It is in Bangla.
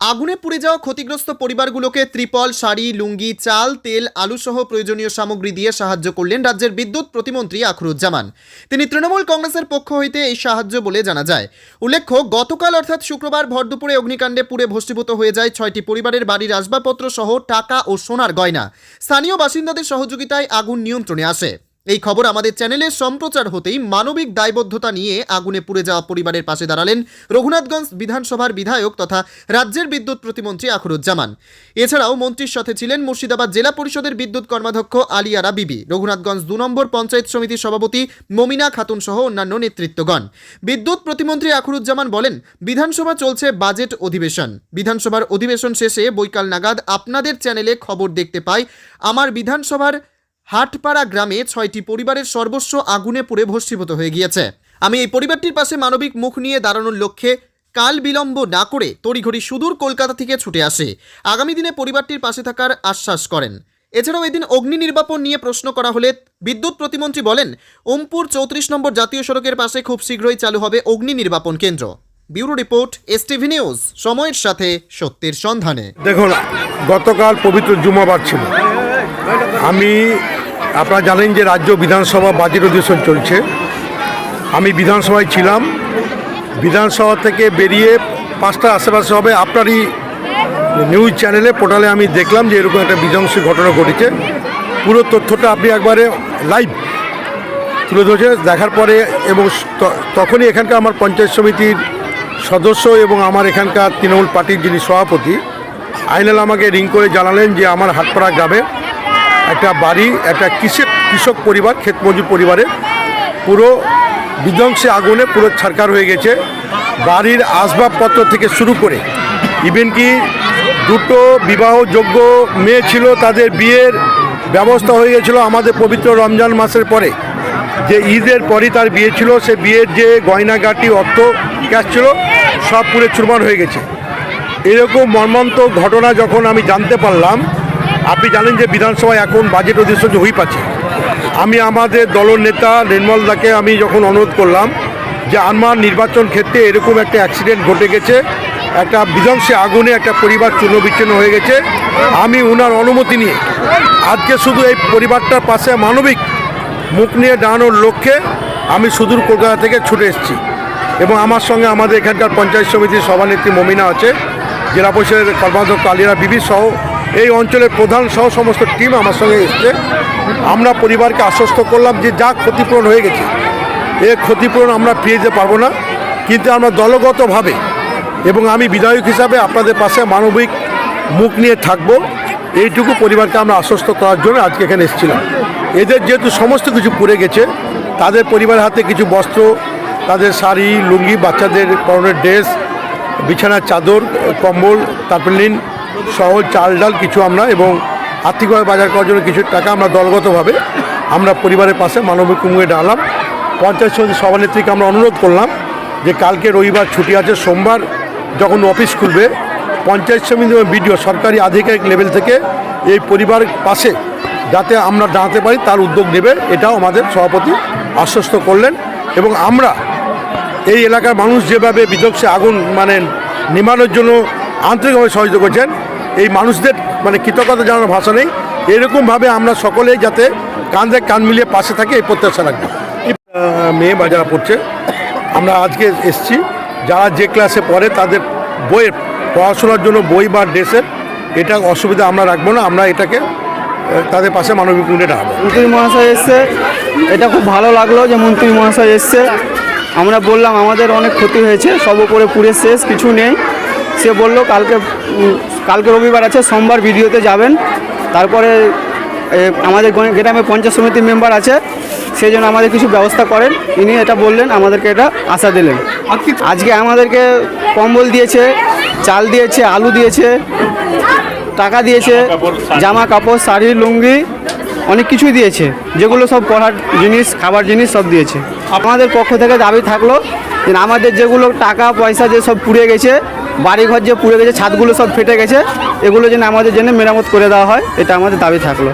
আগুনে পুড়ে যাওয়া ক্ষতিগ্রস্ত পরিবারগুলোকে ত্রিপল, শাড়ি, লুঙ্গি, চাল, তেল, আলুসহ প্রয়োজনীয় সামগ্রী দিয়ে সাহায্য করলেন রাজ্যের বিদ্যুৎ প্রতিমন্ত্রী আখরুজ্জামান। তিনি তৃণমূল কংগ্রেসের পক্ষ হইতে এই সাহায্য বলে জানা যায়। উল্লেখ্য, গতকাল অর্থাৎ শুক্রবার ভরদুপুরে অগ্নিকাণ্ডে পুড়ে ভস্মীভূত হয়ে যায় ছয়টি পরিবারের বাড়ির আসবাবপত্র সহ টাকা ও সোনার গয়না। স্থানীয় বাসিন্দাদের সহযোগিতায় আগুন নিয়ন্ত্রণে আসে। এই খবর আমাদের চ্যানেলে সম্প্রচার হতেই মানবিক দায়বদ্ধতা নিয়ে আগুনে পুড়ে যাওয়া পরিবারের পাশে দাঁড়ালেন রঘুনাথগঞ্জ বিধানসভার বিধায়ক তথা রাজ্যের বিদ্যুৎ প্রতিমন্ত্রী আখরুজ্জামান। এছাড়াও মন্ত্রীর সাথে ছিলেন মুর্শিদাবাদ জেলা পরিষদের বিদ্যুৎ কর্মাধ্যক্ষ আলিয়ারা বিবি, রঘুনাথগঞ্জ দু নম্বর পঞ্চায়েত সমিতির সভাপতি মমিনা খাতুন সহ অন্যান্য নেতৃত্বগণ। বিদ্যুৎ প্রতিমন্ত্রী আখরুজ্জামান বলেন, বিধানসভা চলছে বাজেট অধিবেশন। বিধানসভার অধিবেশন শেষে বৈকাল নাগাদ আপনাদের চ্যানেলে খবর দেখতে পাই, আমার বিধানসভার হাটপাড়া গ্রামে ছয়টি পরিবারের সর্বস্ব আগুনে পুড়ে ভস্মীভূত হয়ে গিয়েছে। আমি এই পরিবারটির পাশে মানবিক মুখ নিয়ে দাঁড়ানোর লক্ষ্যে কাল বিলম্ব না করে তড়িঘড়ি সুদূর কলকাতা থেকে ছুটে আসে। আগামী দিনে পরিবারটির পাশে থাকার আশ্বাস করেন। এছাড়াও এদিন অগ্নি নির্বাপন নিয়ে প্রশ্ন করা হলে বিদ্যুৎ প্রতিমন্ত্রী বলেন, ওমপুর চৌত্রিশ নম্বর জাতীয় সড়কের পাশে খুব শীঘ্রই চালু হবে অগ্নি নির্বাপন কেন্দ্র। Bureau report S TV news, সময়ের সাথে সত্যের সন্ধানে। দেখুন, গতকাল পবিত্র জুমাবার ছিল। আমি আপনারা জানেন যে রাজ্য বিধানসভা বাজেট অধিবেশন চলছে। আমি বিধানসভায় ছিলাম। বিধানসভা থেকে বেরিয়ে পাঁচটা আশেপাশে হবে আপনারই নিউজ চ্যানেলে, পোর্টালে আমি দেখলাম যে এরকম একটা বিধ্বংসী ঘটনা ঘটেছে। পুরো তথ্যটা আপনি একবারে লাইভ তুলে ধরেছে দেখার পরে এবং তখনই এখানকার আমার পঞ্চায়েত সমিতির সদস্য এবং আমার এখানকার তৃণমূল পার্টির যিনি সভাপতি, আইনাল আমাকে রিং করে জানালেন যে আমার হাটপাড়া গ্রামে একটা বাড়ি, একটা কৃষক কৃষক পরিবার, ক্ষেতমজুর পরিবারে পুরো বিধ্বংসী আগুনে পুরো ছারকার হয়ে গেছে। বাড়ির আসবাবপত্র থেকে শুরু করে ইভেন কি দুটো বিবাহযোগ্য মেয়ে ছিল, তাদের বিয়ের ব্যবস্থা হয়ে গেছিল আমাদের পবিত্র রমজান মাসের পরে। যে ঈদের পরই তার বিয়ে ছিল, সে বিয়ের যে গয়নাগাটি, অর্থ, ক্যাশ ছিল, সব পুরে চুরমার হয়ে গেছে। এরকম মর্মান্তক ঘটনা যখন আমি জানতে পারলাম আপনি জানেন যে বিধানসভায় এখন বাজেট অধিবেশন হয়ে পাচ্ছে। আমি আমাদের দলনেতা নির্মল দাকে আমি যখন অনুরোধ করলাম যে আমার নির্বাচন ক্ষেত্রে এরকম একটা অ্যাক্সিডেন্ট ঘটে গেছে, একটা বিধ্বংসী আগুনে একটা পরিবার চূর্ণবিচ্ছিন্ন হয়ে গেছে, আমি ওনার অনুমতি নিয়ে আজকে শুধু এই পরিবারটার পাশে মানবিক মুখ নিয়ে দাঁড়ানোর লক্ষ্যে আমি সুদূর কলকাতা থেকে ছুটে এসেছি এবং আমার সঙ্গে আমাদের এখানকার পঞ্চায়েত সমিতির সভানেত্রী মমিনা আছে, জেলা পরিষদের কর্মাধ্যক্ষ আলিরা বিবি সহ এই অঞ্চলের প্রধান সহ সমস্ত টিম আমার সঙ্গে এসছে। আমরা পরিবারকে আশ্বস্ত করলাম যে যা ক্ষতিপূরণ হয়ে গেছে, এ ক্ষতিপূরণ আমরা পেয়ে যেতে পারব না। কিন্তু আমরা দলগতভাবে এবং আমি বিধায়ক হিসাবে আপনাদের পাশে মানবিক মুখ নিয়ে থাকব। এইটুকু পরিবারকে আমরা আশ্বস্ত করার জন্য আজকে এখানে এসেছিলাম। এদের যেহেতু সমস্ত কিছু পুড়ে গেছে, তাদের পরিবারের হাতে কিছু বস্ত্র, তাদের শাড়ি, লুঙ্গি, বাচ্চাদের পরনের ড্রেস, বিছানার চাদর, কম্বল তারপলিন সহ চাল ডাল কিছু আমরা এবং আর্থিকভাবে বাজার করার জন্য কিছু টাকা আমরা দলগতভাবে আমরা পরিবারের পাশে মানবিক কুমুয়ে ডালাম। পঞ্চায়েত সমিতি সভানেত্রীকে আমরা অনুরোধ করলাম যে কালকে রবিবার ছুটি আছে, সোমবার যখন অফিস খুলবে, পঞ্চায়েত সমিতি এবং বিডিও সরকারি আধিকারিক লেভেল থেকে এই পরিবার পাশে যাতে আমরা দাঁড়াতে পারি, তার উদ্যোগ নেবে, এটাও আমাদের সভাপতি আশ্বস্ত করলেন এবং আমরা এই এলাকার মানুষ যেভাবে বিধ্বংসী আগুন মানে নিমানোর জন্য আন্তরিকভাবে সহযোগিতা করছেন। এই মানুষদের মানে কৃতজ্ঞতা জানানোর ভাষা নেই। এরকমভাবে আমরা সকলেই যাতে কাঁধে কান মিলিয়ে পাশে থাকি, এই প্রত্যাশা রাখব। মেয়ে বা যারা পড়ছে, আমরা আজকে এসছি। যারা যে ক্লাসে পড়ে, তাদের বইয়ের পড়াশোনার জন্য বই বা ড্রেসের এটা অসুবিধা আমরা রাখব না। আমরা এটাকে তাদের পাশে মানবিক মূল্যে রাখব মন্ত্রী মহাশয় এসছে। এটা খুব ভালো লাগল যে মন্ত্রী মহাশয় এসছে। আমরা বললাম, আমাদের অনেক ক্ষতি হয়েছে, সব উপরে পুড়ে শেষ, কিছু নেই। সে বলল, কালকে কালকে রবিবার আছে, সোমবার ভিডিওতে যাবেন। তারপরে আমাদের গ্রামে পঞ্চায়েত সমিতির মেম্বার আছে, সেই জন্য আমাদের কিছু ব্যবস্থা করেন। ইনি এটা বললেন, আমাদেরকে এটা আশা দিলেন। আজকে আমাদেরকে কম্বল দিয়েছে, চাল দিয়েছে, আলু দিয়েছে, টাকা দিয়েছে, জামা কাপড়, শাড়ি, লুঙ্গি, অনেক কিছুই দিয়েছে। যেগুলো সব পড়ার জিনিস, খাবার জিনিস সব দিয়েছে। আমাদের পক্ষ থেকে দাবি থাকল আমাদের যেগুলো টাকা পয়সা যে সব পুড়ে গেছে বাড়িঘর যে পুড়ে গেছে, ছাদগুলো সব ফেটে গেছে, এগুলো যেন আমাদের জন্য মেরামত করে দেওয়া হয়, এটা আমাদের দাবি থাকল।